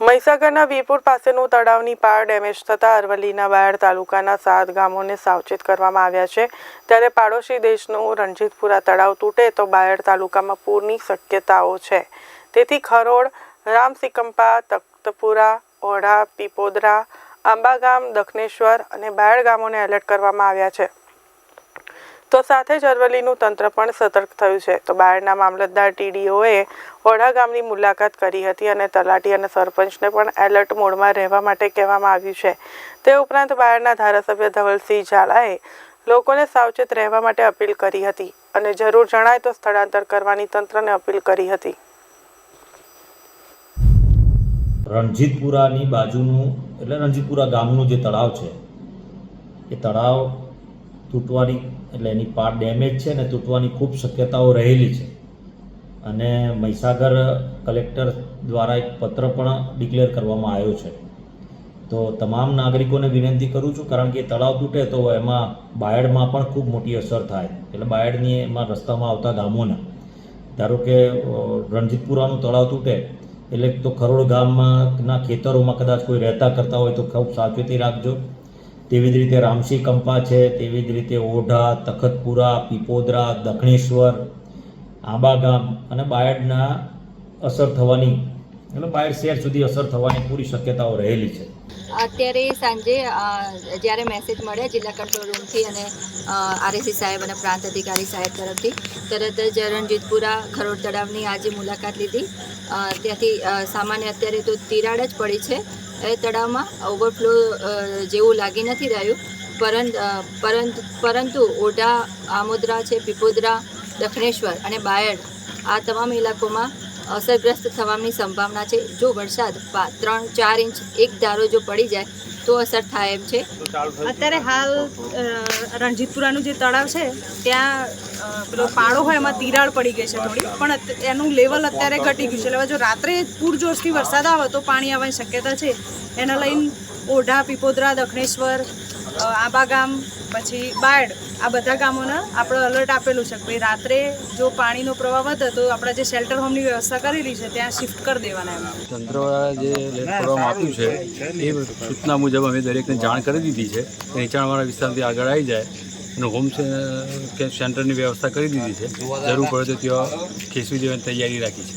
મહીસાગરના વીરપુર પાસેનું તળાવની પાર ડેમેજ થતાં અરવલ્લીના બાયડ તાલુકાના સાત ગામોને સાવચેત કરવામાં આવ્યા છે. ત્યારે પાડોશી દેશનું રણજીતપુરા તળાવ તૂટે તો બાયડ તાલુકામાં પૂરની શક્યતાઓ છે. તેથી ખરોડ રામસિકંપા તખ્તપુરા, ઓઢા, પીપોદરા, આંબાગામ દક્ષનેશ્વર અને બાયડ ગામોને એલર્ટ કરવામાં આવ્યા છે. તો સાથે જ અરવલ્લીનું તંત્ર પણ સતર્ક થયું છે. તો બાયડના મામલતદાર ટીડીઓએ ઓઢા ગામની મુલાકાત કરી હતી અને તલાટી અને સરપંચને પણ એલર્ટ મોડમાં રહેવા માટે કહેવામાં આવ્યું છે. તે ઉપરાંત બાયડના ધારાસભ્ય ધવલસિંહ ઝાલાએ લોકોને સાવચેત રહેવા માટે અપીલ કરી હતી અને જરૂર જણાય તો સ્થળાંતર કરવાની તંત્રને અપીલ કરી હતી. રણજીતપુરાની બાજુનું, એટલે રણજીતપુરા ગામનું જે તળાવ છે, એ તળાવ તૂટવાની, એટલે એની પાર ડેમેજ છે ને તૂટવાની ખૂબ શક્યતાઓ રહેલી છે. અને મહીસાગર કલેક્ટર દ્વારા એક પત્ર પણ ડિક્લેર કરવામાં આવ્યો છે. તો તમામ નાગરિકોને વિનંતી કરું છું, કારણ કે તળાવ તૂટે તો એમાં બાયડમાં પણ ખૂબ મોટી અસર થાય. એટલે બાયડની એમાં રસ્તામાં આવતા ગામોને. ધારો કે રણજીતપુરાનું તળાવ તૂટે, એટલે તો ખરોડ ગામના ખેતરોમાં કદાચ કોઈ રહેતા કરતા હોય તો ખૂબ સાવચેતી રાખજો. તેવી જ રીતે રામસી કંપા છે, તેવી જ રીતે ઓઢા, તખતપુરા, પીપોદરા, દક્ષિણેશ્વર, આંબા ગામ અને બાયડના અસર થવાની એટલે બાયડ શેર સુધી અસર થવાની પૂરી શક્યતાઓ રહેલી છે. અત્યારે સાંજે જ્યારે મેસેજ મળ્યા જિલ્લા કંટ્રોલ રૂમથી અને આરએસી સાહેબ અને પ્રાંત અધિકારી સાહેબ તરફથી, તરત જ રણજીતપુરા ખરોડ તળાવની આજે મુલાકાત લીધી. ત્યાંથી સામાન્ય અત્યારે તો તિરાડ જ પડી છે. એ તળાવમાં ઓવરફ્લો જેવું લાગી નથી રહ્યું. પરં પરંતુ પરંતુ ઓઢા, આમોદરા છે, પીપોદરા, દક્ષિણેશ્વર અને બાયડ, આ તમામ ઇલાકોમાં અસરગ્રસ્ત થવાની સંભાવના છે. જો વરસાદ ત્રણ, ચાર ઇંચ એક ધારો જો પડી જાય, તો અસર થાય એમ છે. અત્યારે હાલ રણજીતપુરાનું જે તળાવ છે, ત્યાં પેલો પાડો હોય એમાં તિરાડ પડી ગઈ છે થોડી. પણ એનું લેવલ અત્યારે ઘટી ગયું છે. એટલે જો રાત્રે પૂરજોશથી વરસાદ આવે તો પાણી આવવાની શક્યતા છે. એના લઈને ઓઢા, પીપોદરા, દક્ષિણેશ્વર અ, આંબાગામ પછી બાયડ આ બધા ગામોને આપણે અલર્ટ આપેલું છે કે ભાઈ રાત્રે જો પાણીનો પ્રવાહ વધે તો આપણે જે શેલ્ટર હોમની વ્યવસ્થા કરેલી છે ત્યાં શિફ્ટ કરી દેવાના એમ. તંત્રવાળા જે કરવામાં આપ્યું છે એ સૂચના મુજબ અમે દરેકને જાણ કરી દીધી છે. નીચાણવાળા વિસ્તારથી આગળ આવી જાય અને હોમ સેન્ટરની વ્યવસ્થા કરી દીધી છે. જરૂર પડે તો ત્યાં ખેસવી દેવાની તૈયારી રાખી છે.